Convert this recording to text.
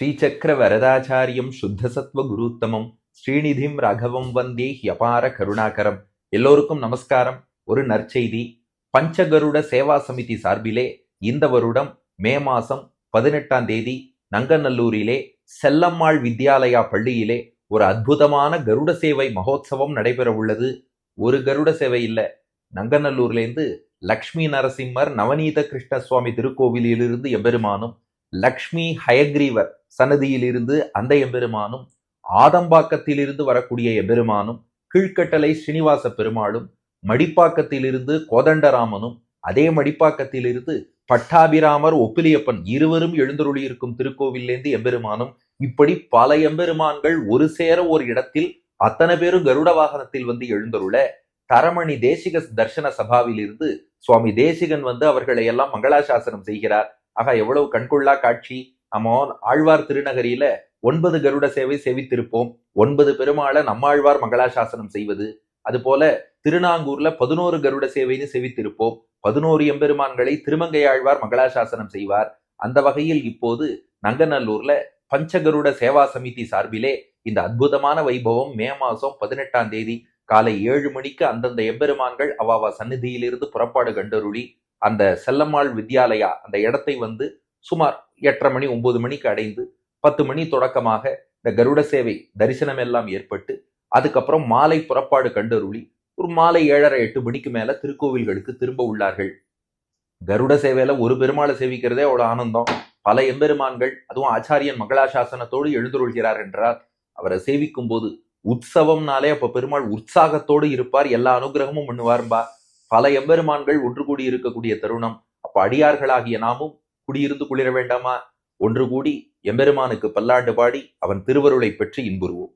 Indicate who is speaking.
Speaker 1: ஸ்ரீசக்கர வரதாச்சாரியம் சுத்தசத்வ குருத்தமம் ஸ்ரீநிதிம் ராகவம் வந்தே ஹியபார கருணாகரம். எல்லோருக்கும் நமஸ்காரம். ஒரு நற்செய்தி. பஞ்சகருட சேவா சமிதி சார்பிலே இந்த வருடம் மே மாசம் பதினெட்டாம் தேதி நங்கநல்லூரிலே செல்லம்மாள் வித்யாலயா பள்ளியிலே ஒரு அற்புதமான கருட சேவை மகோத்சவம் நடைபெற உள்ளது ஒரு கருட சேவை இல்ல. நங்கநல்லூர்லேருந்து லக்ஷ்மி நரசிம்மர் நவநீத கிருஷ்ண சுவாமி திருக்கோவிலிலிருந்து எபெருமானும் லக்ஷ்மி ஹயக்ரீவர் சன்னதியிலிருந்து அந்த எம்பெருமானும் ஆதம்பாக்கத்திலிருந்து வரக்கூடிய எம்பெருமானும் கீழ்கட்டளை ஸ்ரீனிவாச பெருமாளும் மடிப்பாக்கத்திலிருந்து கோதண்டராமனும் அதே மடிப்பாக்கத்திலிருந்து பட்டாபிராமர் ஒப்பிலியப்பன் இருவரும் எழுந்தருளியிருக்கும் திருக்கோவிலேந்து எம்பெருமானும் இப்படி பல எம்பெருமான்கள் ஒரு சேர ஒரு இடத்தில் அத்தனை பேரும் கருட வாகனத்தில் வந்து எழுந்தருள தரமணி தேசிக தர்சன சபாவிலிருந்து சுவாமி தேசிகன் வந்து அவர்களை எல்லாம் மங்களாசாசனம் செய்கிறார். ஆக எவ்வளவு கண்கொள்ளா காட்சி. நம்ம ஆழ்வார் திருநகரியில ஒன்பது கருட சேவை சேவித்திருப்போம். ஒன்பது பெருமாளை நம்மாழ்வார் மங்களாசாசனம் செய்வது. அது போல திருநாங்கூர்ல பதினோரு கருட சேவைன்னு செவித்திருப்போம். பதினோரு எம்பெருமான்களை திருமங்கை ஆழ்வார் மங்களாசாசனம் செய்வார். அந்த வகையில் இப்போது நங்கநல்லூர்ல பஞ்சகருட சேவா சமிதி சார்பிலே இந்த அற்புதமான வைபவம் மே மாசம் பதினெட்டாம் தேதி காலை ஏழு மணிக்கு அந்தந்த எம்பெருமான்கள் அவாவா சந்நிதியிலிருந்து புறப்பாடு கண்டருளி அந்த செல்லம்மாள் வித்யாலயா அந்த இடத்தை வந்து சுமார் எட்டரை மணி ஒன்பது மணிக்கு அடைந்து பத்து மணி தொடக்கமாக இந்த கருட சேவை தரிசனம் எல்லாம் ஏற்பட்டு அதுக்கப்புறம் மாலை புறப்பாடு கண்டருளி ஒரு மாலை ஏழரை எட்டு மணிக்கு மேல திருக்கோவில்களுக்கு திரும்ப உள்ளார்கள். கருட சேவையில ஒரு பெருமாளை சேவிக்கிறதே அவ்வளவு ஆனந்தம். பல எம்பெருமான்கள் அதுவும் ஆச்சாரியன் மங்களாசாசனத்தோடு எழுந்துருள்கிறார் என்றார் அவரை சேவிக்கும் போது உற்சவம்னாலே அப்ப பெருமாள் உற்சாகத்தோடு இருப்பார் எல்லா அனுகிரகமும் பண்ணுவார்பா பல எம்பெருமான்கள் ஒன்று கூடி இருக்கக்கூடிய தருணம். அப்ப அடியார்களாகிய நாமும் குடியிருந்து குளிர வேண்டாமா? ஒன்று கூடி எம்பெருமானுக்கு பல்லாண்டு பாடி அவன் திருவருளை பெற்று இன்புறுவோம்.